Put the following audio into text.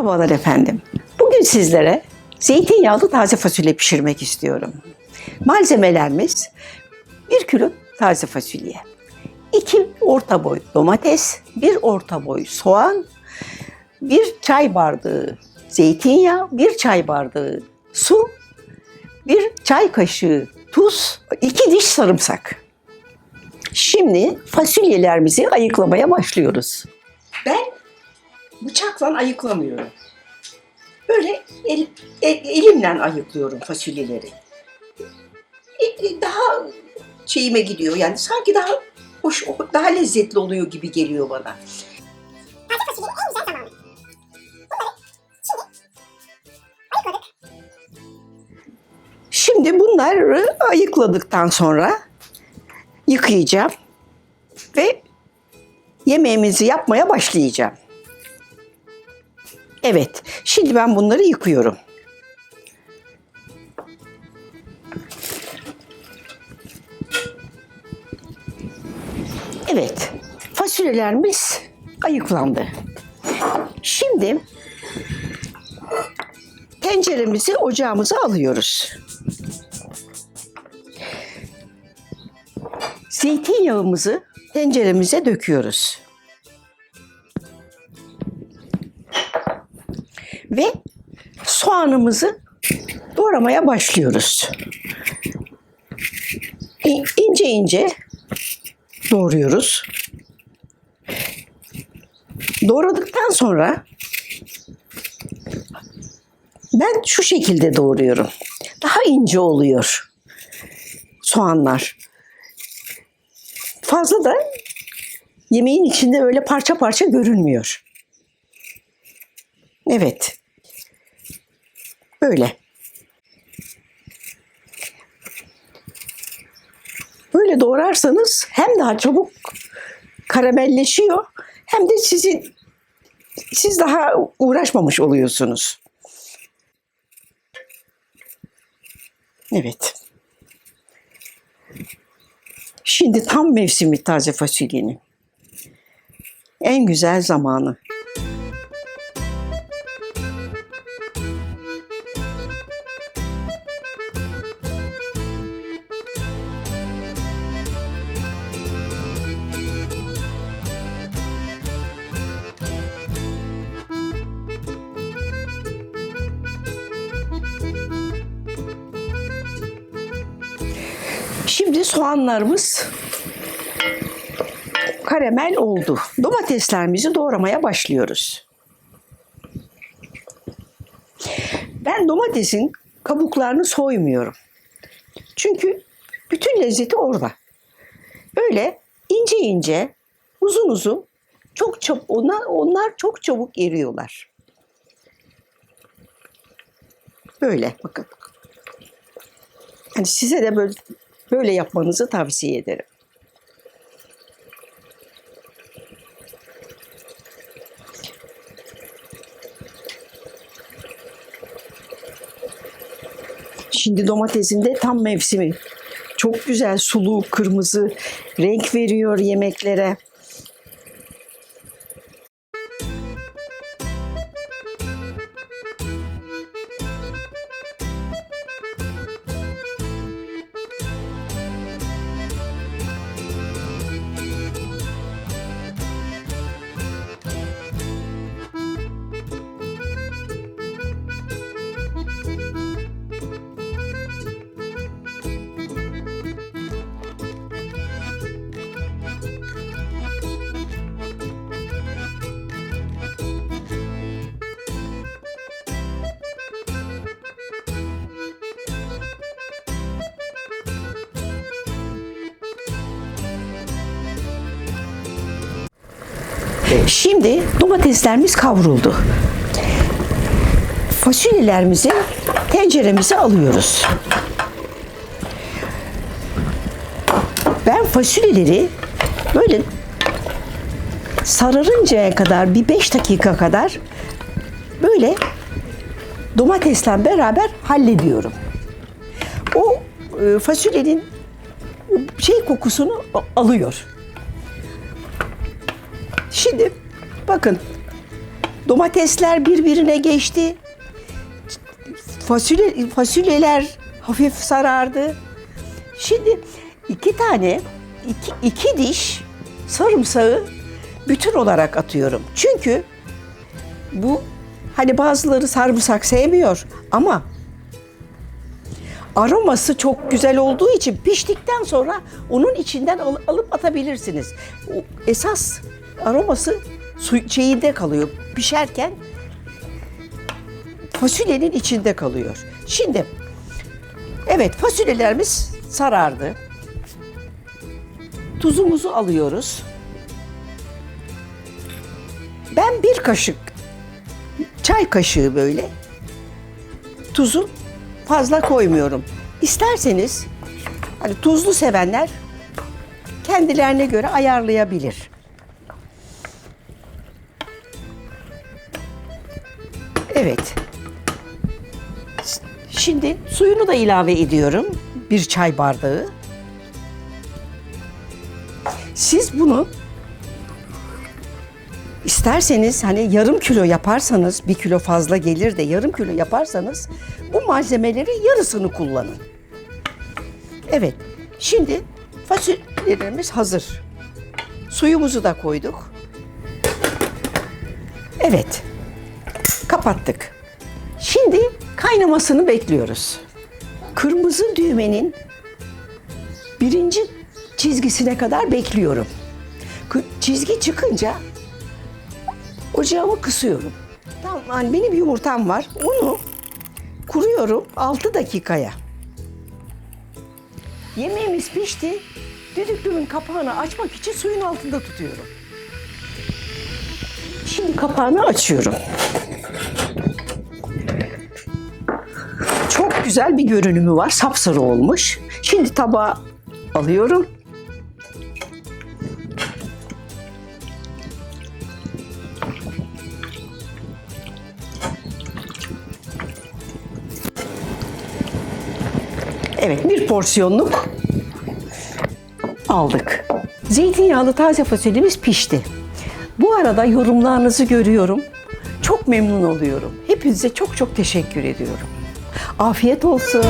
Merhabalar efendim. Bugün sizlere zeytinyağlı taze fasulye pişirmek istiyorum. Malzemelerimiz 1 kilo taze fasulye, 2 orta boy domates, 1 orta boy soğan, 1 çay bardağı zeytinyağı, 1 çay bardağı su, 1 çay kaşığı tuz, 2 diş sarımsak. Şimdi fasulyelerimizi ayıklamaya başlıyoruz. Ben bıçakla ayıklamıyorum. Böyle el, el- elimle ayıklıyorum fasulyeleri. E- e, Daha şeyime gidiyor yani sanki daha hoş, daha lezzetli oluyor gibi geliyor bana. Şimdi bunları ayıkladıktan sonra yıkayacağım ve yemeğimizi yapmaya başlayacağım. Evet, şimdi ben bunları yıkıyorum. Evet, fasulyelerimiz ayıklandı. Şimdi tenceremizi ocağımıza alıyoruz. Zeytinyağımızı tenceremize döküyoruz. Ve soğanımızı doğramaya başlıyoruz. İ- İnce ince doğruyoruz. Doğradıktan sonra ben şu şekilde doğruyorum. Daha ince oluyor soğanlar. Fazla da yemeğin içinde öyle parça parça görünmüyor. Evet. Böyle. Böyle doğrarsanız hem daha çabuk karamelleşiyor hem de sizin siz daha uğraşmamış oluyorsunuz. Evet. Şimdi tam mevsimi taze fasulyenin. En güzel zamanı. Şimdi soğanlarımız karamel oldu. Domateslerimizi doğramaya başlıyoruz. Ben domatesin kabuklarını soymuyorum. Çünkü bütün lezzeti orada. Böyle ince ince, uzun uzun, çok çabuk, onlar, onlar çok çabuk eriyorlar. Böyle bakın. Yani size de böyle böyle yapmanızı tavsiye ederim. Şimdi domatesin de tam mevsimi. Çok güzel sulu kırmızı renk veriyor yemeklere. Şimdi domateslerimiz kavruldu. Fasulyelerimizi tenceremize alıyoruz. Ben fasulyeleri böyle sararıncaya kadar bir 5 dakika kadar böyle domatesle beraber hallediyorum. O e, fasulyenin şey kokusunu alıyor. Şimdi bakın Domatesler birbirine geçti. Fasulye, fasulyeler hafif sarardı. Şimdi iki tane, iki, iki diş sarımsağı bütün olarak atıyorum. Çünkü bu hani bazıları sarımsak sevmiyor ama aroması çok güzel olduğu için piştikten sonra onun içinden al- alıp atabilirsiniz. O esas aroması su şeyinde kalıyor. Pişerken fasulyenin içinde kalıyor. Şimdi evet fasulyelerimiz sarardı. Tuzumuzu alıyoruz. Ben bir kaşık çay kaşığı böyle tuzu fazla koymuyorum. İsterseniz hani tuzlu sevenler kendilerine göre ayarlayabilir. Evet. Şimdi suyunu da ilave ediyorum. Bir çay bardağı. Siz bunu isterseniz hani yarım kilo yaparsanız bir kilo fazla gelir de yarım kilo yaparsanız bu malzemeleri yarısını kullanın. Evet. Şimdi fasulyelerimiz hazır. Suyumuzu da koyduk. Evet. Kapattık. Şimdi kaynamasını bekliyoruz. Kırmızı düğmenin birinci çizgisine kadar bekliyorum. Çizgi çıkınca ocağımı kısıyorum. Tamam, hani benim yumurtam var. Onu kuruyorum 6 dakikaya. Yemeğimiz pişti. Düdüklünün kapağını açmak için suyun altında tutuyorum. Şimdi kapağını açıyorum. Güzel bir görünümü var. Sapsarı olmuş. Şimdi tabağa alıyorum. Evet, bir porsiyonluk aldık. Zeytinyağlı taze fasulyemiz pişti. Bu arada yorumlarınızı görüyorum. Çok memnun oluyorum. Hepinize çok çok teşekkür ediyorum. Afiyet olsun.